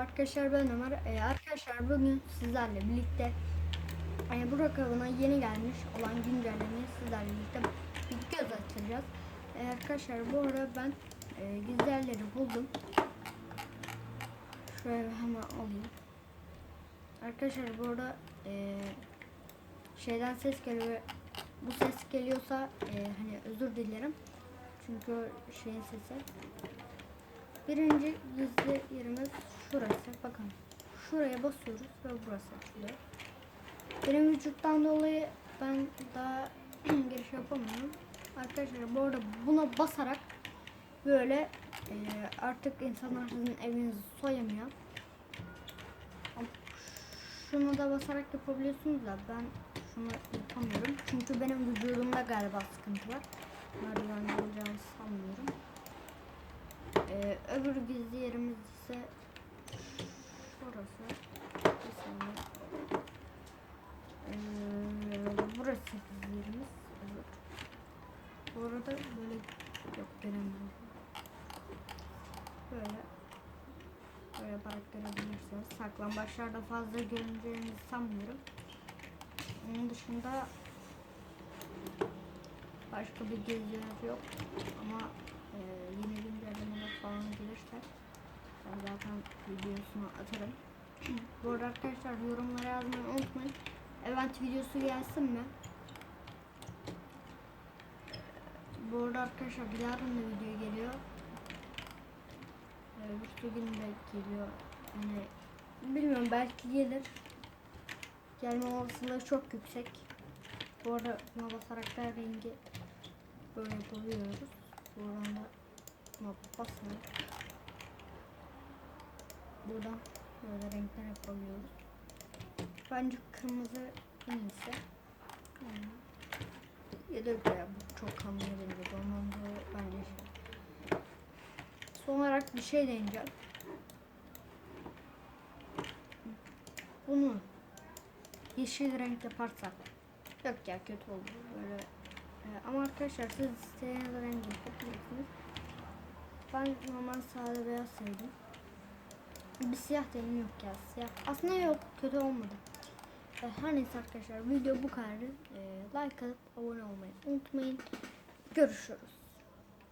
Arkadaşlar ben Ömer. Ee, arkadaşlar bugün sizlerle birlikte e, Burak Avı'na yeni gelmiş olan güncellemeyi sizlerle birlikte bir göz atacağız. Ee, arkadaşlar bu arada ben e, gizli yerleri buldum. Şöyle hemen alayım. Arkadaşlar bu arada e, şeyden ses geliyor. Bu ses geliyorsa e, hani özür dilerim. Çünkü şeyin sesi. Birinci gizli yerimiz şurası. Bakın. Şuraya basıyoruz ve burası açılıyor. Benim vücuttan dolayı ben daha giriş yapamıyorum. Arkadaşlar bu arada buna basarak böyle e, artık insanlar sizin evinizi soyamıyor. Şunu da basarak yapabiliyorsunuz da ben şunu yapamıyorum. Çünkü benim vücudumda galiba sıkıntı var. Merdivenli olacağını sanmıyorum. Öbür gizli yerimiz ise şurası. Bir saniye. Ee, burası gizli yerimiz. Evet. Bu arada böyle yok göremiyorum. Böyle böyle yaparak görebilirsiniz. Saklambaçlarda fazla görüneceğinizi sanmıyorum. Onun dışında başka bir yer yok ama videosunu atarım. Bu arada arkadaşlar yorumlara yazmayı unutmayın. Event videosu gelsin mi? Bu arada arkadaşlar yarın da video geliyor. Öbür gün de geliyor. Yani bilmiyorum belki gelir. Gelme olasılığı çok yüksek. Bu arada buna basarak rengi böyle yapabiliyoruz. Buradan da buna basarak buradan böyle renkler yapabiliyoruz. Bence kırmızı en iyisi. Yani Yedek ya bu çok kanlıya benziyor. Ondan da bence şey. Son olarak bir şey deneyeceğim. Bunu yeşil renk yaparsak yok ya kötü oldu böyle Ee, ama arkadaşlar siz istediğiniz rengi yapabilirsiniz ben normal sade beyaz sevdim bir siyah deneyim yok ya siyah. Aslında yok kötü olmadı. Ee, her neyse arkadaşlar video bu kadar Ee, like atıp abone olmayı unutmayın. Görüşürüz